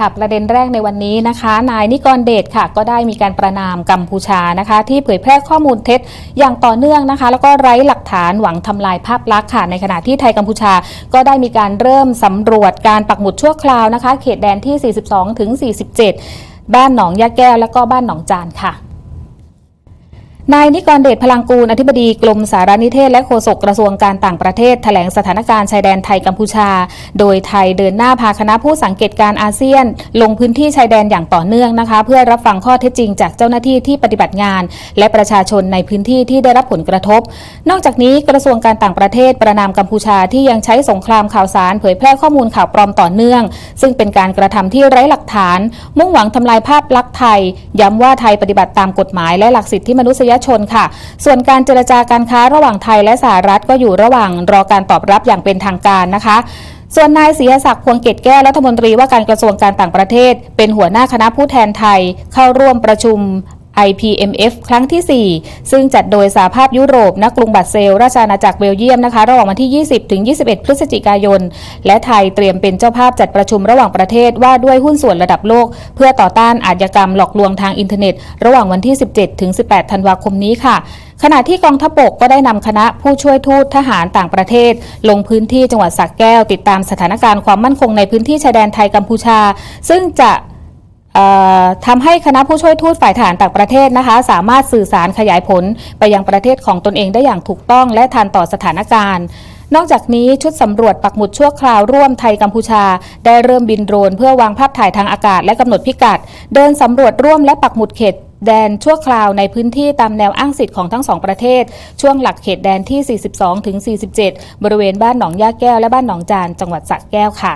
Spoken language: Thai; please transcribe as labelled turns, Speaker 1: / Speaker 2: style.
Speaker 1: ค่ะประเด็นแรกในวันนี้นะคะ นายนิกรเดชค่ะ ก็ได้มีการประนามกัมพูชานะคะ ที่เผยแพร่ข้อมูลเท็จอย่างต่อเนื่องนะคะ แล้วก็ไร้หลักฐานหวังทำลายภาพลักษณ์ค่ะในขณะที่ไทยกัมพูชา ก็ได้มีการเริ่มสำรวจการปักหมุดชั่วคราวนะคะ เขตแดนที่ 42ถึง47 บ้านหนองยาแก้ว และก็บ้านหนองจานค่ะ นายนิกรเดชพลังกูลอธิบดีกรมสารนิเทศและโฆษกกระทรวงการต่างประเทศแถลงสถานการณ์ชายแดนไทยกัมพูชา โดยไทยเดินหน้าพาคณะผู้สังเกตการณ์อาเซียน ลงพื้นที่ชายแดนอย่างต่อเนื่องนะคะ เพื่อรับฟังข้อเท็จจริงจากเจ้าหน้าที่ที่ปฏิบัติงาน และประชาชนในพื้นที่ที่ได้รับผลกระทบ นอกจากนี้กระทรวงการต่างประเทศประนามกัมพูชาที่ยังใช้สงครามข่าวสารเผยแพร่ข้อมูลข่าวปลอมต่อเนื่อง ซึ่งเป็นการกระทำที่ไร้หลักฐาน มุ่งหวังทำลายภาพลักษณ์ไทย ย้ำว่าไทยปฏิบัติตามกฎหมายและหลักสิทธิมนุษยชนค่ะ ส่วนการเจรจาการค้าระหว่างไทยและสหรัฐก็อยู่ระหว่างรอการตอบรับอย่างเป็นทางการนะคะส่วนนายศรีศักดิ์พวงเกตแก้วรัฐมนตรีว่าการกระทรวงการต่างประเทศ เป็นหัวหน้าคณะผู้แทนไทย เข้าร่วมประชุม IPMF ครั้งที่ 4 ซึ่งจัดโดยสาภาพยุโรปณกรุงบัตเซล ราชอาณาจักรเบลเยียมนะคะ ระหว่างวันที่ 20 ถึง 21 พฤศจิกายน และไทยเตรียมเป็นเจ้าภาพจัดประชุมระหว่างประเทศว่าด้วยหุ้นส่วนระดับโลก เพื่อต่อต้านอาชญากรรมหลอกลวงทางอินเทอร์เน็ต ระหว่างวันที่ 17 ถึง 18 ธันวาคมนี้ค่ะขณะที่กองทัพบกก็ได้นำคณะผู้ช่วยทูตทหารต่างประเทศ ลงพื้นที่จังหวัดสักแก้ว ติดตามสถานการณ์ความมั่นคงในพื้นที่ชายแดนไทยกัมพูชา ซึ่งจะ ทำให้คณะผู้ช่วยทูตฝ่ายทหารต่างประเทศนะคะ สามารถสื่อสารขยายผลไปยังประเทศของตนเองได้อย่างถูกต้องและทันต่อสถานการณ์นอกจากนี้ชุดสำรวจปักหมุดชั่วคราวร่วมไทยกัมพูชา ได้เริ่มบินโดรนเพื่อวางภาพถ่ายทางอากาศและกำหนดพิกัด เดินสำรวจร่วมและปักหมุดเขตแดนชั่วคราวในพื้นที่ตามแนวอ้างสิทธิ์ของทั้งสองประเทศ ช่วงหลักเขตแดนที่ 42-47 บริเวณบ้านหนองย่าแก้วและบ้านหนองจานจังหวัดสระแก้วค่ะ